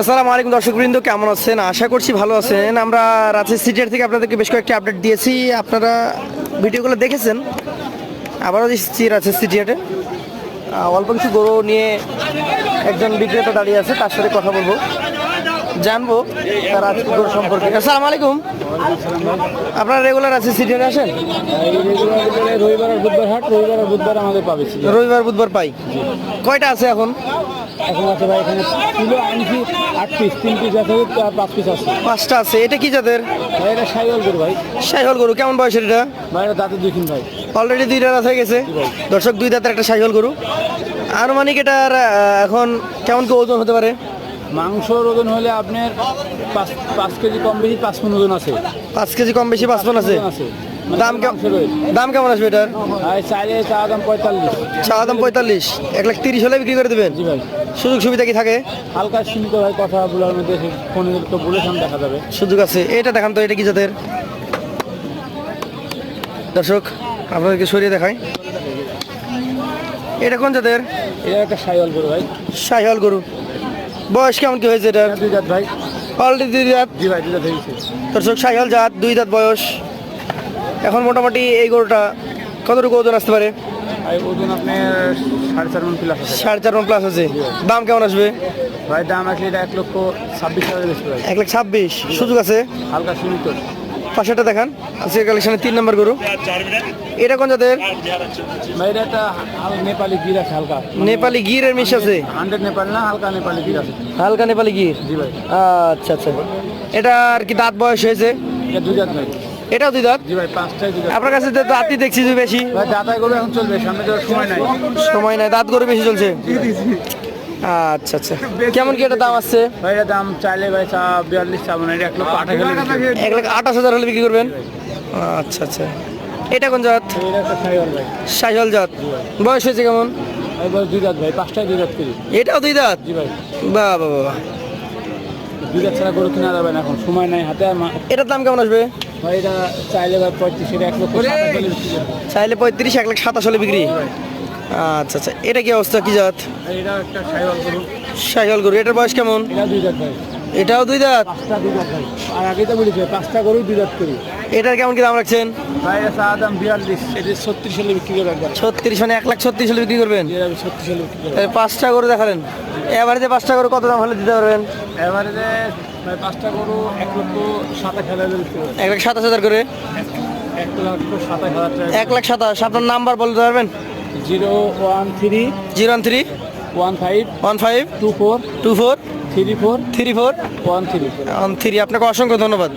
আসসালামু আলাইকুম দর্শকবৃন্দ, কেমন আছেন? আশা করছি ভালো আছেন। আমরা রাঁচি সিটির থেকে আপনাদেরকে বেশ কয়েকটি আপডেট দিয়েছি। আপনারা ভিডিওগুলো দেখেছেন। আবারও দিচ্ছি রাঁচি সিটিয়াটে অল্প কিছু গরু নিয়ে একজন বিক্রেতা দাঁড়িয়ে আছে, তার সাথে কথা বলব। জানব তার আজকে গরু সম্পর্কে। আসসালামু আলাইকুম। আপনারা রেগুলার আছে সিটিয়ারে আসেন? বুধবার হাট রবিবার আর বুধবার আমাদের পাবে রবিবার বুধবার পাই। কয়টা আছে এখন? এখন আছে ভাই এখানে কিলো আনছি আট পিস তিন পিস আছে পাঁচ পিস আছে। পাঁচটা আছে। এটা কি জাতের? ভাই এটা সাইওয়াল করে ভাই। সাইহল গরু। কেমন বয়সের এটা? ভাই এটা দাঁতের দুই ভাই। অলরেডি দুই রাত হয়ে গেছে? দর্শক দুই দাঁতের একটা সাইকেল গরু। আনুমানিক এটার এখন কেমন কি ওজন হতে পারে? মাংসর ওজন হলে আপনার পাঁচ পাঁচ কেজি কম বেশি পাঁচ পনেরো ওজন আছে। পাঁচ কেজি কম বেশি পাঁচ পন আছে। দাম দাম কেমন আসবে এটার? চা দাম পঁয়তাল্লিশ। এক লাখ তিরিশ হলে বিক্রি করে দেবেন? জি ভাই। সুযোগ সুবিধা কি থাকে? হালকা সীমিত ভাই কথা বলার মধ্যে ফোনে তো বলে সামনে দেখা যাবে। সুযোগ আছে। এটা দেখান তো এটা কি জাতের? দর্শক আপনাদেরকে সরিয়ে দেখাই। এটা কোন জাতের? এটা একটা সাইওয়াল করে ভাই। সাইহল গরু। বয়স কেমন কি হয়েছে এটা দুই জাত ভাই। অলরেডি দুই দাঁত জি ভাই দুই জাত হয়েছে। দর্শক সাইহল জাত দুই দাঁত বয়স। এখন মোটামুটি এই গরুটা কতটুকু ওজন আসতে পারে? ওজন আপনার সাড়ে চার মন প্লাস আছে। সাড়ে চার মন প্লাস আছে। দাম কেমন আসবে? ভাই দাম আসলে এটা এক লক্ষ ছাব্বিশ হাজার এক লাখ ছাব্বিশ। সুযোগ আছে? হালকা সীমিত। পাশেটা দেখান। আজকে কালেকশনে তিন নম্বর গরু। এটা কোন জাতের? ভাই এটা নেপালি গির আছে হালকা। নেপালি গিরের মিশ আছে? হান্ড্রেড নেপালি না হালকা নেপালি গির আছে। হালকা নেপালি গির? জি ভাই। আচ্ছা আচ্ছা। এটা আর কি দাঁত বয়স হয়েছে? এটা দুই ভাই। এটাও দুই দাঁত? জি ভাই পাঁচটাই আপনার কাছে তো দাঁতই দেখছি যে বেশি। সময় নাই। সময় নাই দাঁত গরু বেশি চলছে? আচ্ছা আচ্ছা। কেমন কি এটা দাম ভাই এটা দাম চাইলে ভাই বিয়াল্লিশ চা মানে এক লক্ষ আঠাশ। এক লাখ আঠাশ হাজার হলে বিক্রি করবেন? আচ্ছা আচ্ছা। এটা কোন জাত? সাইহল জাত। বয়স হয়েছে কেমন? দুই জাত ভাই পাঁচটাই দুই জাত করি। এটাও দুই দাঁত? জি ভাই। বাহ বাহ বাহ দুই জাত ছাড়া গরু কিনা যাবে না এখন সময় নাই হাতে এটার দাম কেমন আসবে? এটা চাইলে পঁয়ত্রিশ এক লক্ষ। চাইলে পঁয়ত্রিশ এক লাখ সাতাশ হলে বিক্রি? আচ্ছা আচ্ছা। এটা কি অবস্থা? কি জাত? আর এটা একটা সাইওয়াল গরু। এটার বয়স কেমন? এটা দুই ভাই। এটাও দুই দাঁত দুই ভাই। আর আগে তো বলেছে পাঁচটা গরু দুই জাত করি। এটার কেমন কি দাম রাখছেন? ভাই এটা দাম বিয়াল্লিশ। এটা ছত্রিশ হলে বিক্রি ছত্রিশ মানে এক লাখ ছত্রিশ হলে বিক্রি করবেন? এটা ছত্রিশ হলে বিক্রি করে পাঁচটা গরু দেখালেন। এবারে যে পাঁচটা গরু কত দাম হলে দিতে পারবেন? এবারে যে ভাই পাঁচটা গরু এক লক্ষ সাতাশ হাজার এক লাখ সাতাশ হাজার করে? এক লক্ষ সাতাশ হাজার এক লাখ সাতাশ আপনার নাম্বার বলতে পারবেন? Zero one three zero one three one five one five two four two four three four three four one three. One three. আপনাকে অসংখ্য ধন্যবাদ।